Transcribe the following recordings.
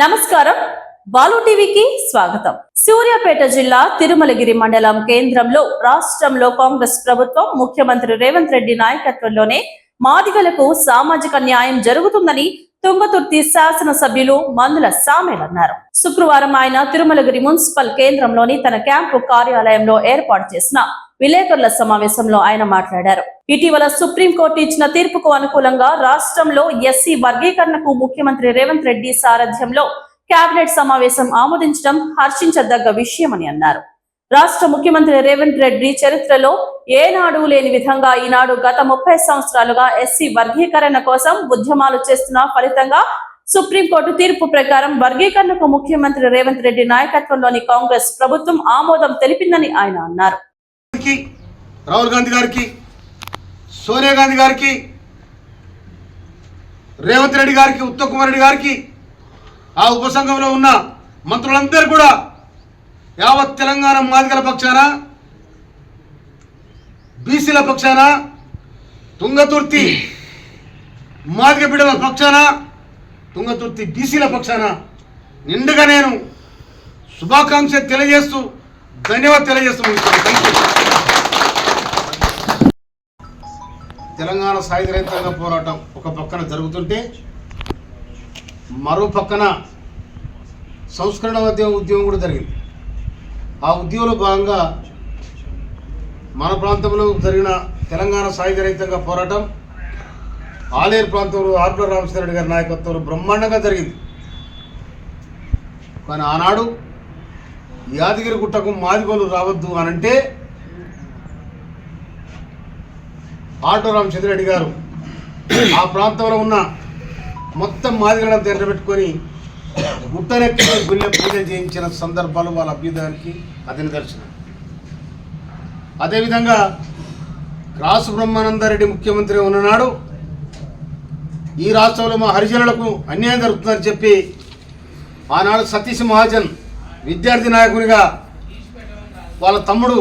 నమస్కారం. బాలు టీవీకి స్వాగతం. సూర్యాపేట జిల్లా తిరుమలగిరి మండలం కేంద్రంలో రాష్ట్రంలో కాంగ్రెస్ ప్రభుత్వం ముఖ్యమంత్రి రేవంత్ రెడ్డి నాయకత్వంలోనే మాదిగలకు సామాజిక న్యాయం జరుగుతుందని తుంగతుర్తి శాసనసభ్యులు మందుల సామేల్ అన్నారు. శుక్రవారం ఆయన తిరుమలగిరి మున్సిపల్ కేంద్రంలోని తన క్యాంపు కార్యాలయంలో ఏర్పాటు చేసిన విలేకరుల సమావేశంలో ఆయన మాట్లాడారు. ఇటీవల సుప్రీంకోర్టు ఇచ్చిన తీర్పుకు అనుకూలంగా రాష్ట్రంలో ఎస్సీ వర్గీకరణకు ముఖ్యమంత్రి రేవంత్ రెడ్డి సారథ్యంలో కేబినెట్ సమావేశం ఆమోదించడం హర్షించదగ్గ విషయమని అన్నారు. రాష్ట్ర ముఖ్యమంత్రి రేవంత్ రెడ్డి చరిత్రలో ఏనాడు లేని విధంగా ఈనాడు గత ముప్పై సంవత్సరాలుగా ఎస్సీ వర్గీకరణ కోసం ఉద్యమాలు చేస్తున్న ఫలితంగా సుప్రీంకోర్టు తీర్పు ప్రకారం వర్గీకరణకు ముఖ్యమంత్రి రేవంత్ రెడ్డి నాయకత్వంలోని కాంగ్రెస్ ప్రభుత్వం ఆమోదం తెలిపిందని ఆయన అన్నారు. గారికి రాహుల్ గాంధీ గారికి సోనియా గాంధీ గారికి రేవంత్ రెడ్డి గారికి ఉత్తమ్ కుమార్ రెడ్డి గారికి ఆ ఉపసంఘంలో ఉన్న మంత్రులందరూ కూడా యావత్ తెలంగాణ మాదిగల పక్షాన బీసీల పక్షాన తుంగతుర్తి మాదిగ బిడ్డల పక్షాన తుంగతుర్తి బీసీల పక్షాన నిండుగా నేను శుభాకాంక్ష తెలియజేస్తూ ధన్యవాదాలు తెలియజేస్తూ తెలంగాణ సాయుధ రైతాంగ పోరాటం ఒక పక్కన జరుగుతుంటే మరో పక్కన సంస్కరణ ఉద్యమం ఉద్యమం కూడా జరిగింది. ఆ ఉద్యమంలో భాగంగా మన ప్రాంతంలో జరిగిన తెలంగాణ సాయుధ రైతాంగ పోరాటం ఆలేరు ప్రాంతంలో ఆర్పుల రామచంద్ర గారి నాయకత్వంలో బ్రహ్మాండంగా జరిగింది. కానీ ఆనాడు యాదగిరి గుట్టకు మాదిగోలు రావద్దు అని అంటే ఆటో రామచంద్రెడ్డి గారు ఆ ప్రాంతంలో ఉన్న మొత్తం మాదిగలను తెరబెట్టుకొని గుట్టనెక్కి గుళ్ళె పూజ చేయించిన సందర్భాలు వాళ్ళ అభ్యుదానికి అది నిదర్శనం అదేవిధంగా రాసు బ్రహ్మానందరెడ్డి ముఖ్యమంత్రి ఉన్ననాడు ఈ రాష్ట్రంలో మా హరిజనులకు అన్యాయం జరుగుతుందని చెప్పి ఆనాడు సతీష్ మహాజన్ విద్యార్థి నాయకునిగా వాళ్ళ తమ్ముడు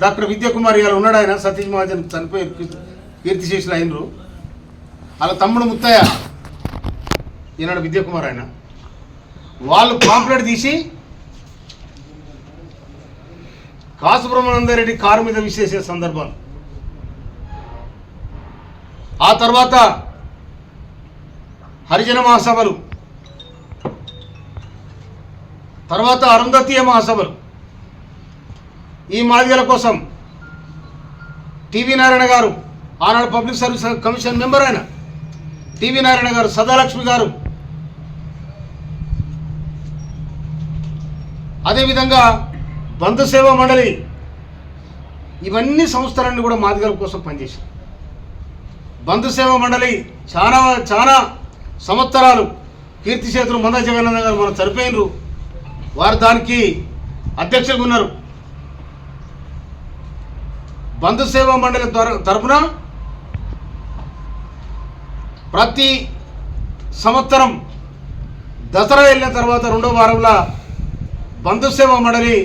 డాక్టర్ విద్యాకుమారి గారు ఉన్నాడు ఆయన సతీష్ మహాజన్ చనిపోయి కీర్తి- చేసిన అయినరు వాళ్ళ తమ్ముడు ముత్తయ్య ఈనాడు విద్యాకుమార్ ఆయన. వాళ్ళు పాంప్లెట్ తీసి కాసు బ్రహ్మానందరెడ్డి కారు మీద విశేష సందర్భాలు. ఆ తర్వాత హరిజన మహాసభలు. తర్వాత అరుంధతీయ మహాసభలు. ఈ మాదిగల కోసం టీవీ నారాయణ గారు ఆనాడు పబ్లిక్ సర్వీస్ కమిషన్ మెంబర్ ఆయన టీవీ నారాయణ గారు సదాలక్ష్మి గారు. అదేవిధంగా బంధు సేవా మండలి ఇవన్నీ సంస్థలన్నీ కూడా మాదిగల కోసం పనిచేశారు బంధు సేవా మండలి చాలా చాలా సంవత్సరాలు కీర్తిశేతులు మంద జగన్నాథ్ గారు మనం చనిపోయినరు వారు దానికి అధ్యక్షులుగా ఉన్నారు. బంధు సేవా మండలి తర- తరపున ప్రతి సంవత్సరం దసరా వెళ్ళిన తర్వాత రెండో వారంలో బంధు సేవా మండలి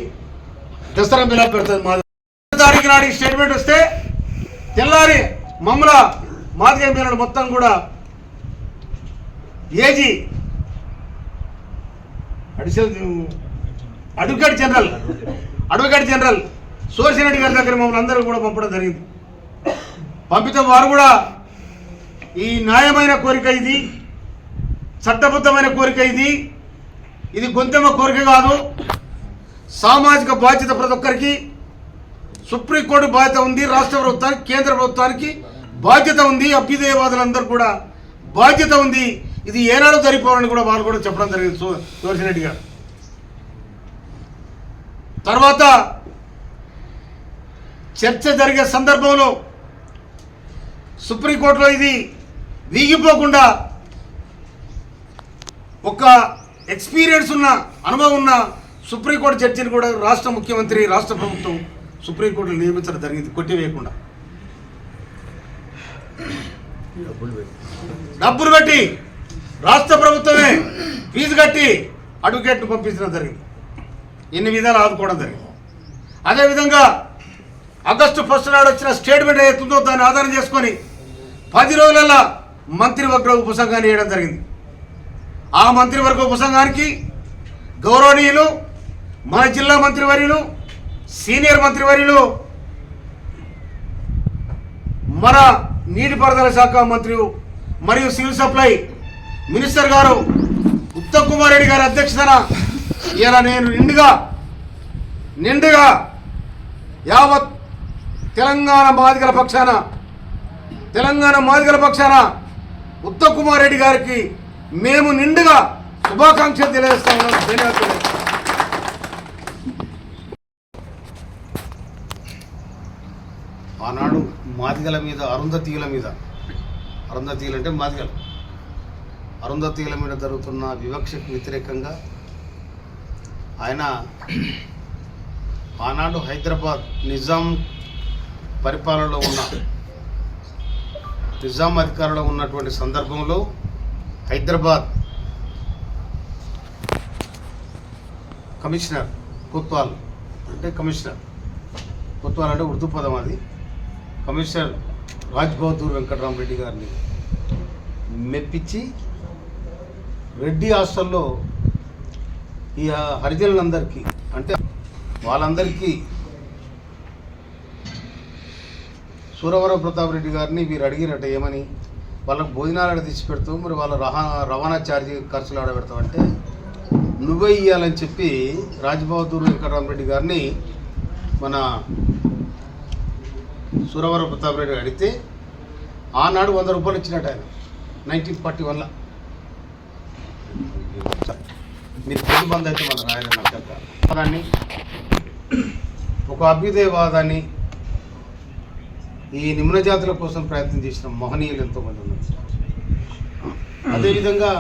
దసరా మిలా పెడుతుంది మా తారీఖు నాడు స్టేట్మెంట్ వస్తే తెల్లారి మమ్మల మాదిగా మీనాడు మొత్తం కూడా AG additional advocate general advocate general సోర్సిరెడ్డి గారి దగ్గర మమ్మల్ని అందరూ కూడా పంపడం జరిగింది. పంపితే వారు కూడా ఈ న్యాయమైన కోరిక ఇది చట్టబద్ధమైన కోరిక ఇది ఇది గొంతెమ్మ కోరిక కాదు. సామాజిక బాధ్యత ప్రతి ఒక్కరికి సుప్రీంకోర్టు బాధ్యత ఉంది రాష్ట్ర ప్రభుత్వానికి కేంద్ర ప్రభుత్వానికి బాధ్యత ఉంది అభ్యుదయవాదులందరూ కూడా బాధ్యత ఉంది. ఇది ఏనాడు జరిగిపోవాలని కూడా వాళ్ళు కూడా చెప్పడం జరిగింది సో సోర్సిరెడ్డి గారు. తర్వాత చర్చ జరిగే సందర్భంలో సుప్రీంకోర్టులో ఇది వీగిపోకుండా ఒక ఎక్స్పీరియన్స్ ఉన్న అనుభవం ఉన్న సుప్రీంకోర్టు జడ్జిని కూడా రాష్ట్ర ముఖ్యమంత్రి రాష్ట్ర ప్రభుత్వం సుప్రీంకోర్టును నియమించడం జరిగింది కొట్టివేయకుండా. డబ్బులు పెట్టి రాష్ట్ర ప్రభుత్వమే ఫీజు కట్టి అడ్వకేట్ను పంపించడం జరిగింది. ఇన్ని విధాలు ఆదుకోవడం జరిగింది. అదేవిధంగా ఆగస్టు ఫస్ట్ నాడు వచ్చిన స్టేట్మెంట్ ఏదైతుందో దాన్ని ఆధారం చేసుకొని పది రోజులలో మంత్రివర్గ ఉపసంఘాన్ని వేయడం జరిగింది. ఆ మంత్రివర్గ ఉపసంఘానికి గౌరవనీయులు మన జిల్లా మంత్రివర్యులు సీనియర్ మంత్రివర్యులు మన నీటిపారుదల శాఖ మంత్రి మరియు సివిల్ సప్లై మినిస్టర్ గారు ఉత్తమ్ కుమార్ రెడ్డి గారి అధ్యక్షతన ఇలా నేను నిండుగా నిండుగా యావత్ తెలంగాణ మాదిగల పక్షాన తెలంగాణ మాదిగల పక్షాన ఉత్తమ్ కుమార్ రెడ్డి గారికి మేము నిండుగా శుభాకాంక్షలు తెలియజేస్తా ఉన్నాం. ధన్యవాదాలు. ఆనాడు మాదిగల మీద అరుంధతీయుల మీద అరుంధతీయులు అంటే మాదిగలు అరుంధతీయుల మీద జరుగుతున్న వివక్షకు వ్యతిరేకంగా ఆయన ఆనాడు హైదరాబాద్ నిజాం పరిపాలనలో ఉన్న నిజాం అధికారంలో ఉన్నటువంటి సందర్భంలో హైదరాబాద్ కమిషనర్ కొత్వాల్ అంటే కమిషనర్ కొత్వాల్ అంటే ఉర్దూ పదం అది కమిషనర్ రాజ్ బహదూర్ వెంకటరామరెడ్డి గారిని మెప్పించి రెడ్డి హాస్టల్లో ఈ హరిజనులందరికీ అంటే వాళ్ళందరికీ సూరవరం ప్రతాప్ రెడ్డి గారిని మీరు అడిగినట్ట ఏమని? వాళ్ళకు భోజనాలు ఆడ తీసి పెడతాం మరి వాళ్ళ రహా రవాణా ఛార్జీ ఖర్చులు ఆడ పెడతామంటే నువ్వే ఇవ్వాలని చెప్పి రాజ్బహదూర్ వెంకటరామరెడ్డి గారిని మన సూరవరం ప్రతాప్ రెడ్డి అడిగితే ఆనాడు వంద రూపాయలు ఇచ్చినట్టు ఆయన నైన్టీన్ ఫార్టీ వన్లో మీరు పెళ్ళి బంద్ అయితే మన రాయన నచ్చక ఒక అభ్యుదయవాదాన్ని ఈ నిమ్న జాతుల కోసం ప్రయత్నం చేసిన మహనీయులు ఎంతోమంది ఉన్నారు. అదేవిధంగా